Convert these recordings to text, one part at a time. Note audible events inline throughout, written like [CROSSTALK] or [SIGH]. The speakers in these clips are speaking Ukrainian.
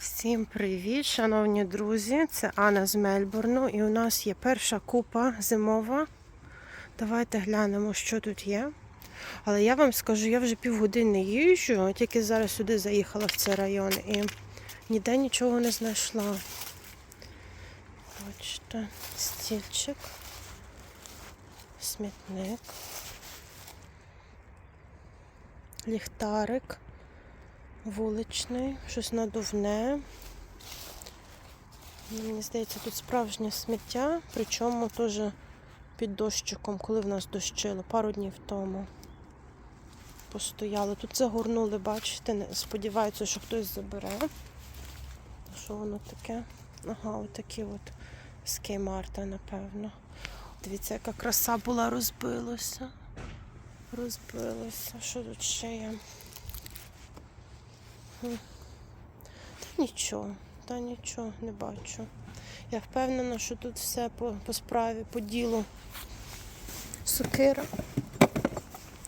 Всім привіт, шановні друзі! Це Анна з Мельбурну, і у нас є перша купа зимова. Давайте глянемо, що тут є. Але я вам скажу, я вже півгодини їжджу, тільки зараз сюди заїхала в цей район і ніде нічого не знайшла. Бачите, стільчик, смітник, ліхтарик вуличний, щось надувне. Мені здається, тут справжнє сміття, причому теж під дощиком, коли в нас дощило, пару днів тому. Постояли. Тут загорнули, бачите, сподіваються, що хтось забере. Що воно таке? Ага, отакі от з Кеймарта, напевно. Дивіться, яка краса була, розбилося. Розбилося. Що тут ще є? Та нічого, та нічого не бачу. Я впевнена, що тут все по, по справі, по ділу. Сокира.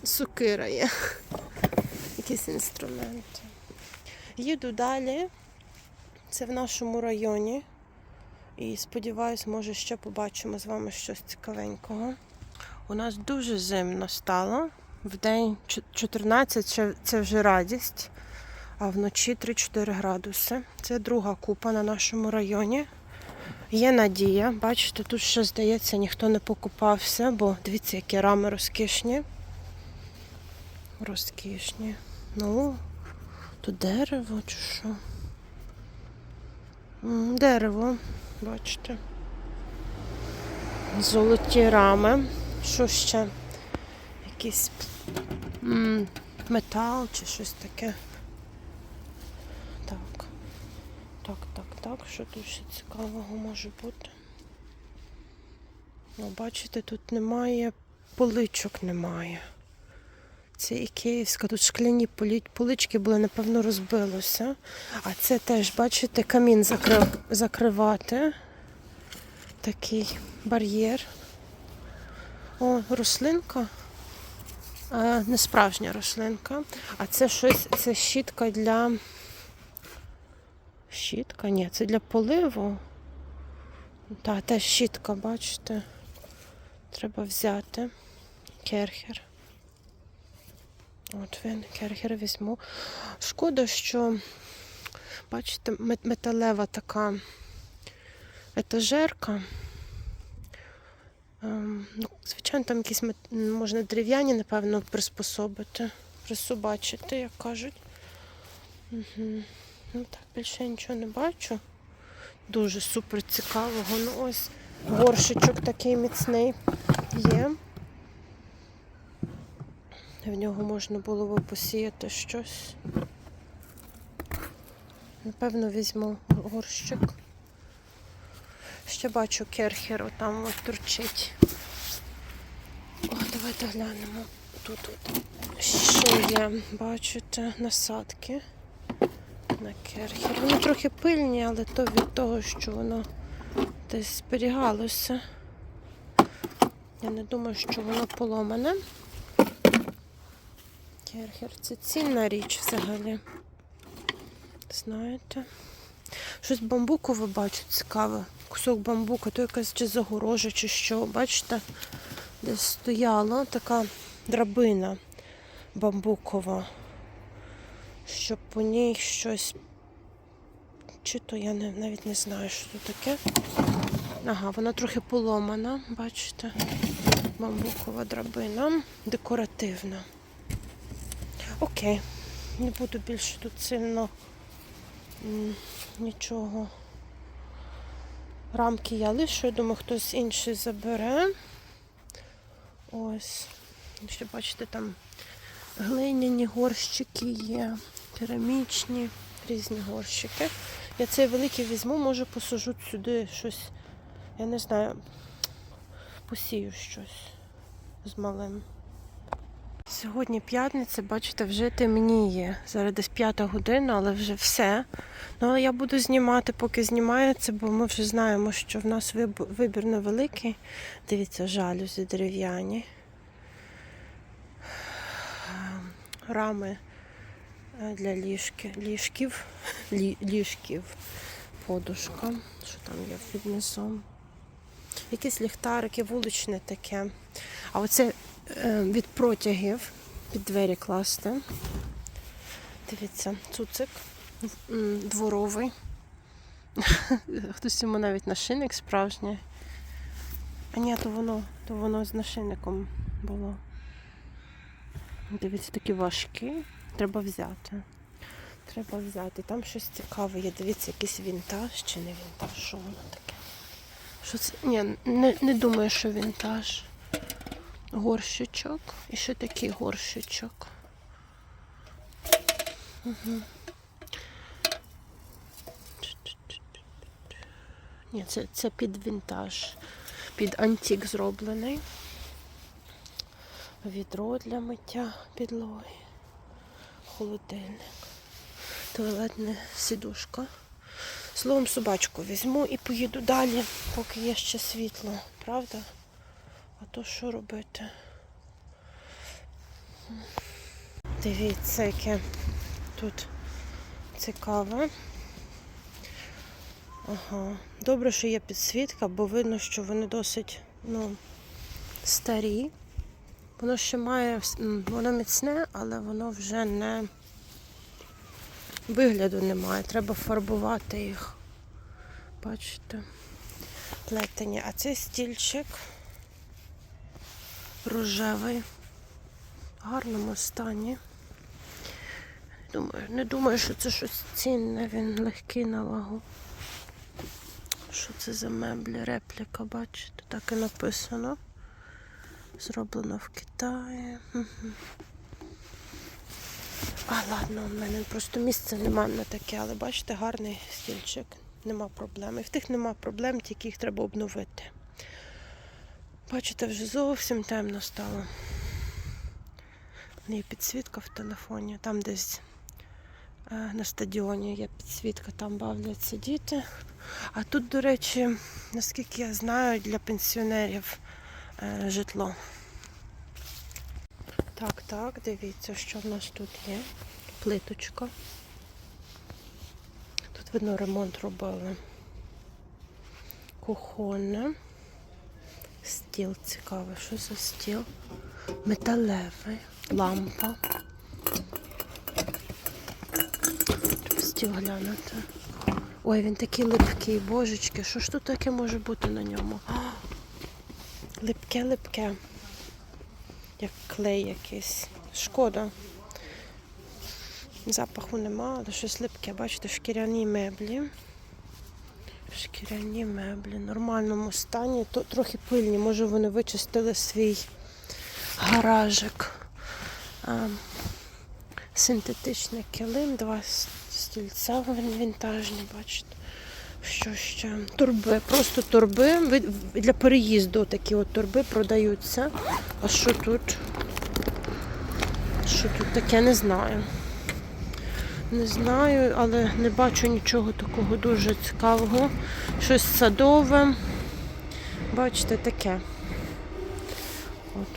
Сокира є. Якісь інструменти. Їду далі. Це в нашому районі. І сподіваюсь, може ще побачимо з вами щось цікавенького. У нас дуже зимно стало. В день 14 це- це вже радість а вночі 3-4 градуси. Це друга купа на нашому районі. Є надія. Бачите, тут ще здається, ніхто не покупався, бо дивіться, які рами розкішні. Розкішні. Ну, тут дерево чи що? Дерево, бачите. Золоті рами. Що ще? Якийсь метал чи щось таке. Так. Так, так, так. Що тут ще цікавого може бути? Ну, бачите, тут немає поличок немає. Це і київська, тут шкляні полички були, напевно, розбилося. А це теж, бачите, камін закрив, закривати. Такий бар'єр. О, рослинка. Не справжня рослинка. А це щось, це щітка для. Щітка? Ні, це для поливу. Так, теж щітка, бачите. Треба взяти. Керхер. От він, керхер візьму. Шкода, що, бачите, металева така етажерка. Ем, ну, звичайно, там якісь можна дерев'яні, напевно, приспособити, присобачити, як кажуть. Угу. Ну так, більше я нічого не бачу. Дуже супер цікавого. Ну ось горшичок такий міцний є. В нього можна було би посіяти щось. Напевно, візьму горщик. Ще бачу керхер, там от турчить. О, давайте глянемо. Тут от ще є, бачите, насадки на керхер. Вони трохи пильні, але то від того, що воно десь зберігалося. Я не думаю, що воно поломане. Керхер це цінна річ взагалі. Знаєте? Щось бамбукове бачу цікаве. Кусок бамбука, то якась чи загорожа, чи що. Бачите, десь стояла така драбина бамбукова щоб по ній щось. Чи то я не, навіть не знаю, що тут таке. Ага, вона трохи поломана, бачите? Бамбукова драбина, декоративна. Окей, не буду більше тут сильно нічого. Рамки я лишу, я думаю, хтось інший забере. Ось. Ще бачите, там глиняні горщики є, керамічні, різні горщики. Я цей великий візьму, може посажу сюди щось, я не знаю, посію щось з малим. Сьогодні п'ятниця, бачите, вже темніє. Зараз десь п'ята година, але вже все. Ну, але я буду знімати, поки знімається, бо ми вже знаємо, що в нас вибір невеликий. Дивіться, жалюзі дерев'яні. Рами е, для ліжки, ліжків, лі, ліжків, подушка, що там є під низом. Якісь ліхтарики, вуличне таке. А оце е, від протягів під двері класти. Дивіться, цуцик дворовий. [LAUGHS] Хтось йому навіть нашийник справжній. А ні, то воно, то воно з нашийником було. Дивіться, такі важкі. Треба взяти. Треба взяти. Там щось цікаве є. Дивіться, якийсь вінтаж чи не вінтаж. Що воно таке? Що це? Ні, не, не думаю, що вінтаж. Горщичок. І ще такий горщичок. Угу. Ні, це, це під вінтаж. Під антик зроблений. Відро для миття підлоги. Холодильник. Туалетна сідушка. Словом, собачку візьму і поїду далі, поки є ще світло, правда? А то що робити? Дивіться, яке тут цікаве. Ага. Добре, що є підсвітка, бо видно, що вони досить ну, старі. Воно ще має, воно міцне, але воно вже не вигляду немає. Треба фарбувати їх. Бачите? Плетені. А цей стільчик рожевий, в гарному стані. Думаю, не думаю, що це щось цінне, він легкий на вагу. Що це за меблі? Репліка, бачите, так і написано. Зроблено в Китаї. А, ладно, у мене просто місця нема на таке, але бачите, гарний стільчик. Нема проблем. І в тих нема проблем, тільки їх треба обновити. Бачите, вже зовсім темно стало. Є підсвітка в телефоні, там десь е, на стадіоні є підсвітка, там бавляться діти. А тут, до речі, наскільки я знаю, для пенсіонерів житло. Так, так, дивіться, що в нас тут є. Плиточка. Тут видно ремонт робили. Кухонне. Стіл цікавий. Що за стіл? Металевий. Лампа. Стіл глянути. Ой, він такий липкий, божечки, що ж тут таке може бути на ньому? А, Липке, липке. Як клей якийсь. Шкода. Запаху нема, але щось липке. Бачите, шкіряні меблі. Шкіряні меблі. В нормальному стані. То, трохи пильні. Може вони вичистили свій гаражик. А, синтетичний килим, два стільця він- вінтажні, бачите. Що ще? Турби, просто турби. Для переїзду такі от турби продаються. А що тут? Що тут таке, не знаю. Не знаю, але не бачу нічого такого дуже цікавого. Щось садове. Бачите, таке. От.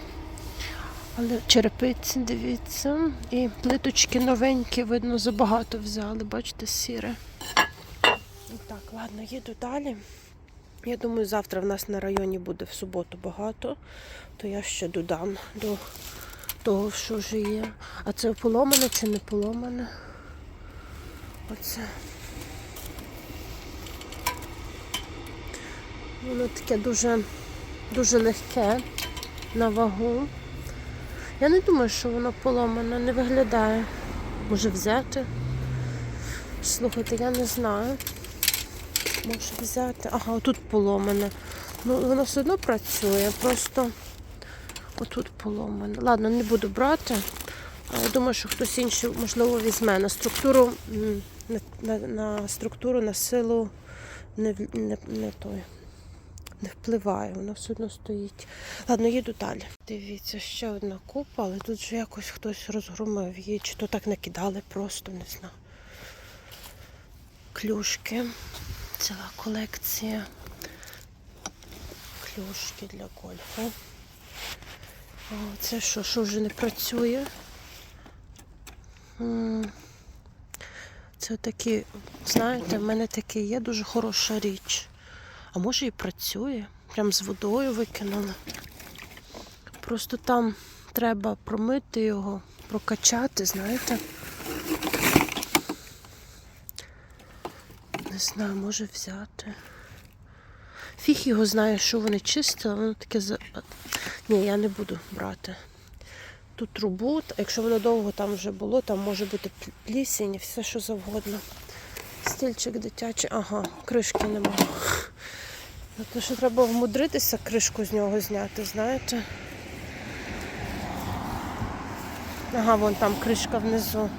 Але черепиці, дивіться. І плиточки новенькі, видно, забагато взяли, бачите, сіре. Так, ладно, їду далі. Я думаю, завтра в нас на районі буде в суботу багато, то я ще додам до того, що вже є. А це поломане чи не поломане? Оце. Воно таке дуже, дуже легке на вагу. Я не думаю, що воно поломане, не виглядає. Може взяти. Слухайте, я не знаю. Може взяти. Ага, отут поломане. Ну, воно все одно працює, просто отут поломане. Ладно, не буду брати. А Я думаю, що хтось інший, можливо, візьме. На структуру, на, на, на структуру, на силу не, не, не той. Не впливає, воно все одно стоїть. Ладно, їду далі. Дивіться, ще одна купа, але тут же якось хтось розгромив її, чи то так накидали просто, не знаю. Клюшки. Ціла колекція. Клюшки для гольфу. О, це що, що вже не працює? Це такі, знаєте, в мене таке є дуже хороша річ. А може і працює. Прям з водою викинули. Просто там треба промити його, прокачати, знаєте. Не знаю, може взяти. Фіг його знає, що вони чистили, воно таке за. Ні, я не буду брати. Тут трубу, якщо воно довго там вже було, там може бути пл- плісінь, все що завгодно. Стільчик дитячий, ага, кришки нема. Ну, То що треба вмудритися кришку з нього зняти, знаєте? Ага, вон там кришка внизу.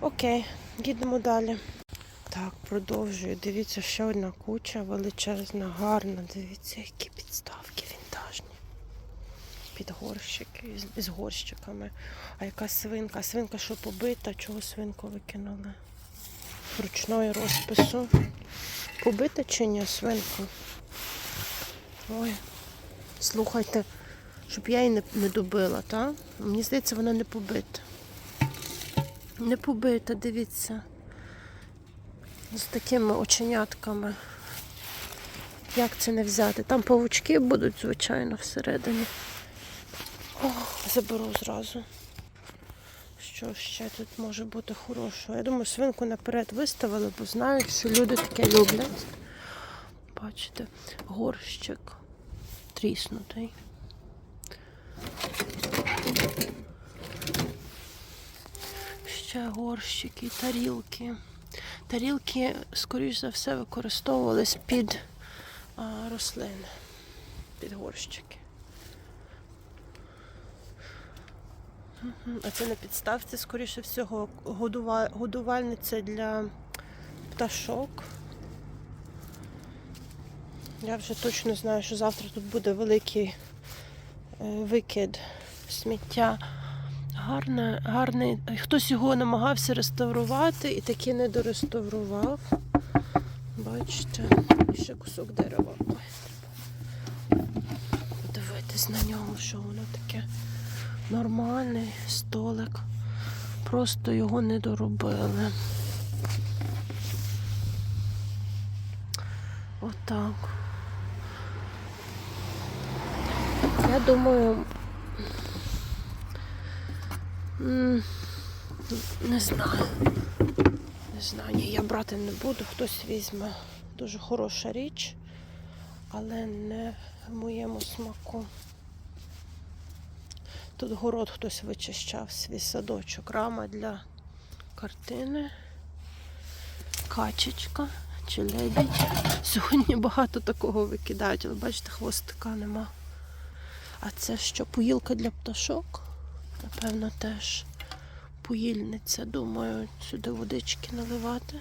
Окей, їдемо далі. Так, продовжую. Дивіться, ще одна куча величезна, гарна. Дивіться, які підставки вінтажні. Під горщики з, горщиками. А яка свинка? Свинка, що побита, чого свинку викинули? Ручної розпису. Побита чи ні свинку? Ой, слухайте, щоб я її не, не добила, так? Мені здається, вона не побита. Не побита, дивіться. З такими оченятками. Як це не взяти? Там павучки будуть, звичайно, всередині. О, заберу зразу. Що ще тут може бути хорошого? Я думаю, свинку наперед виставили, бо знають, що люди таке люблять. Бачите, горщик тріснутий. Ще горщики, тарілки. Тарілки, скоріш за все, використовувались під рослини, під горщики. А це на підставці, скоріше всього, годувальниця для пташок. Я вже точно знаю, що завтра тут буде великий е, викид сміття. Гарне, гарний. Хтось його намагався реставрувати і таки не дореставрував. Бачите, ще кусок дерева. Ой, треба подивитись на нього, що воно таке нормальний столик. Просто його не доробили. Отак. Я думаю, не знаю. Не знаю, ні, я брати не буду, хтось візьме. Дуже хороша річ, але не моєму смаку. Тут город хтось вичищав свій садочок. Рама для картини. Качечка чи лебідь. Сьогодні багато такого викидають, але бачите, хвостика нема. А це що, поїлка для пташок? Напевно, теж поїльниця. Думаю, сюди водички наливати,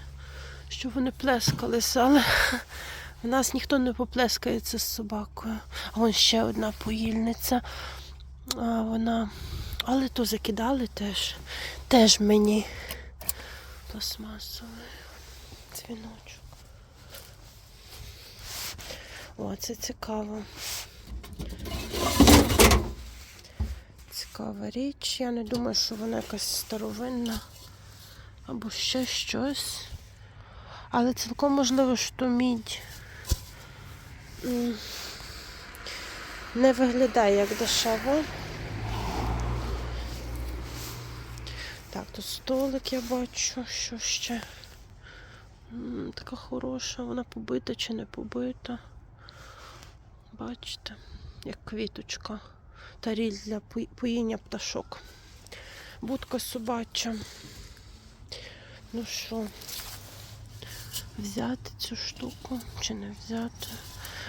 щоб вони плескалися, але [LAUGHS] в нас ніхто не поплескається з собакою. А вон ще одна поїльниця. А вона. Але то закидали теж. Теж мені пластмасовий дзвіночок. О, це цікаво. Цікава річ. Я не думаю, що вона якась старовинна або ще щось. Але цілком можливо, що мідь. Не виглядає як дешево. Так, тут столик я бачу, що ще. Така хороша, вона побита чи не побита. Бачите, як квіточка. Таріль для поїння пташок. Будка собача. Ну що, взяти цю штуку чи не взяти?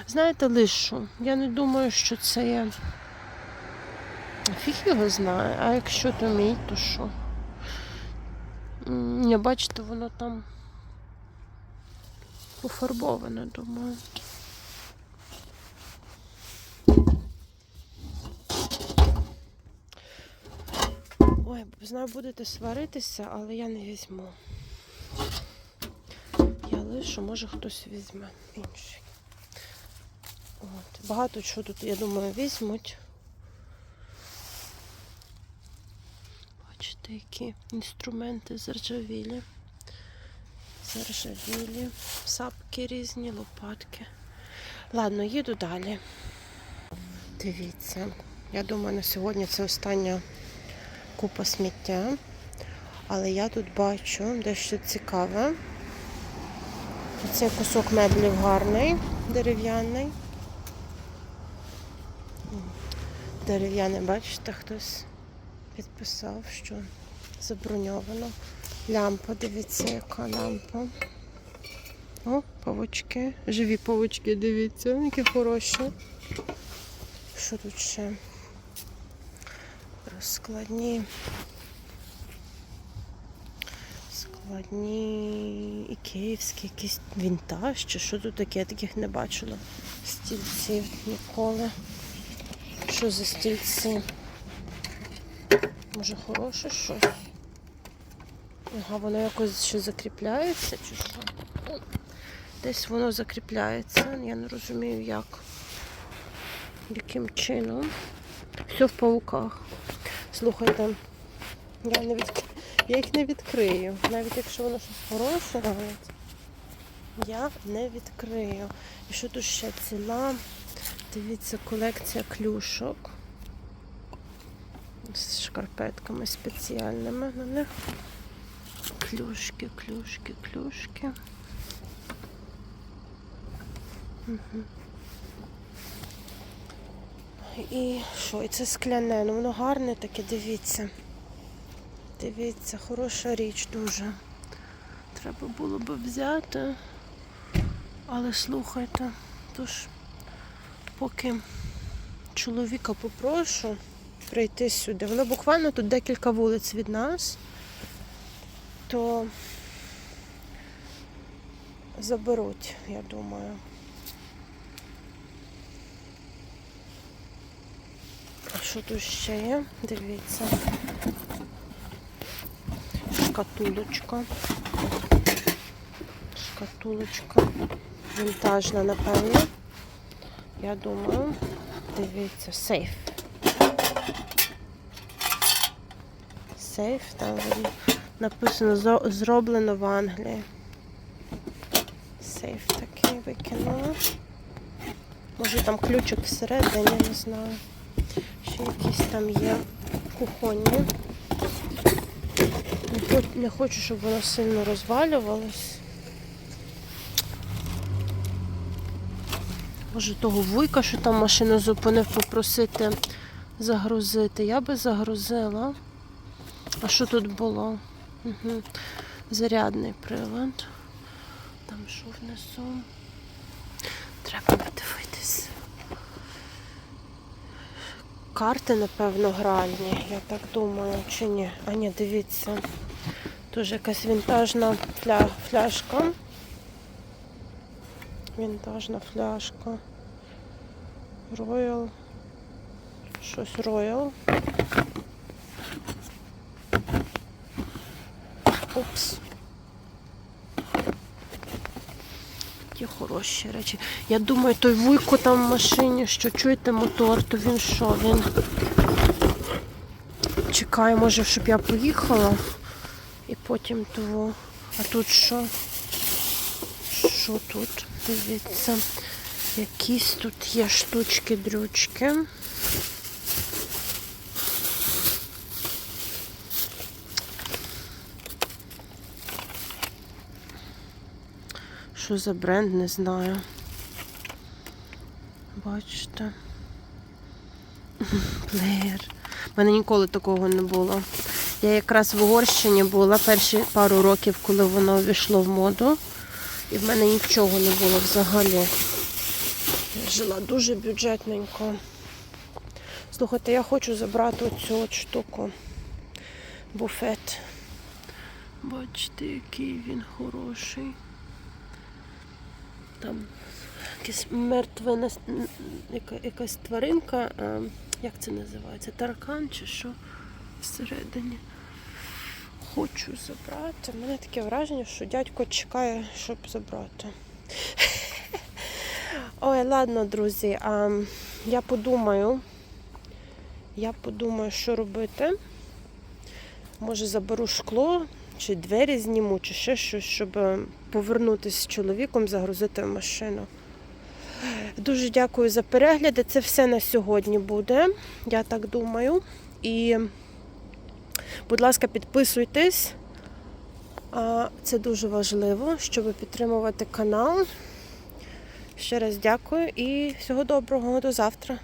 Знаєте, лишу. Я не думаю, що це є. Фіг його знає, а якщо то мій, то що? Ні, бачите, воно там пофарбоване, думаю. Ой, знаю, будете сваритися, але я не візьму. Я лишу, може хтось візьме інший. От. Багато чого тут, я думаю, візьмуть. Бачите, які інструменти заржавілі. Заржавілі, сапки різні, лопатки. Ладно, їду далі. Дивіться, я думаю, на сьогодні це остання купа сміття. Але я тут бачу дещо цікаве. Цей кусок меблів гарний, дерев'яний. Дерев'яний, бачите, хтось підписав, що заброньовано. Лямпа, дивіться, яка лампа. О, павучки. Живі павучки, дивіться, які хороші. Що тут ще? Розкладні. Складні і київські, якийсь вінтаж, чи що тут таке, я таких не бачила. Стільців ніколи. Що за стільці? Може хороше щось? Ага, воно якось ще закріпляється чи що? Десь воно закріпляється, я не розумію як. Яким чином. Все в пауках. Слухайте, я, не від... я їх не відкрию. Навіть якщо воно щось хороше навіть, я не відкрию. І що тут ще ціла? Дивіться, колекція клюшок. З шкарпетками спеціальними на них. Клюшки, клюшки, клюшки. Угу. І що? І це скляне, ну воно гарне таке, дивіться. Дивіться, хороша річ дуже. Треба було би взяти. Але слухайте, тож поки чоловіка попрошу прийти сюди. Воно буквально тут декілька вулиць від нас, то заберуть, я думаю. А що тут ще є? Дивіться. Шкатулочка. Шкатулочка. Вінтажна, напевно. Я думаю. Дивіться, сейф. Сейф, там написано зроблено в Англії. Сейф такий викинула. Може там ключик всередині, не знаю. Ще якісь там є кухонні. Не хочу, щоб воно сильно розвалювалось. Може того вуйка, що там машину зупинив, попросити загрузити. Я би загрузила. А що тут було? Угу. Зарядний прилад. Там що внизу? Треба подивитись. Карти, напевно, гральні, я так думаю, чи ні? А ні, дивіться. Тут якась вінтажна фля... фляжка. Вінтажна фляжка. Royal. Щось Royal. Упс. Які хороші речі. Я думаю, той вуйко там в машині, що чуєте мотор, то він що? Він чекає, може, щоб я поїхала і потім того. А тут що? Що тут? Дивіться. Якісь тут є штучки-дрючки. Що за бренд, не знаю. Бачите. Плеєр. У мене ніколи такого не було. Я якраз в Угорщині була перші пару років, коли воно ввійшло в моду. І в мене нічого не було взагалі. Я жила дуже бюджетненько. Слухайте, я хочу забрати оцю от штуку. Буфет. Бачите, який він хороший. Там якась мертва яка, якась тваринка. Як це називається? Таркан чи що всередині. Хочу забрати. У мене таке враження, що дядько чекає, щоб забрати. [LAUGHS] Ой, ладно, друзі. А, я подумаю. Я подумаю, що робити. Може заберу шкло чи двері зніму, чи ще щось, щоб е, повернутися з чоловіком, загрузити в машину. Дуже дякую за перегляди. Це все на сьогодні буде, я так думаю. І, будь ласка, підписуйтесь. Це дуже важливо, щоб підтримувати канал. Ще раз дякую і всього доброго до завтра.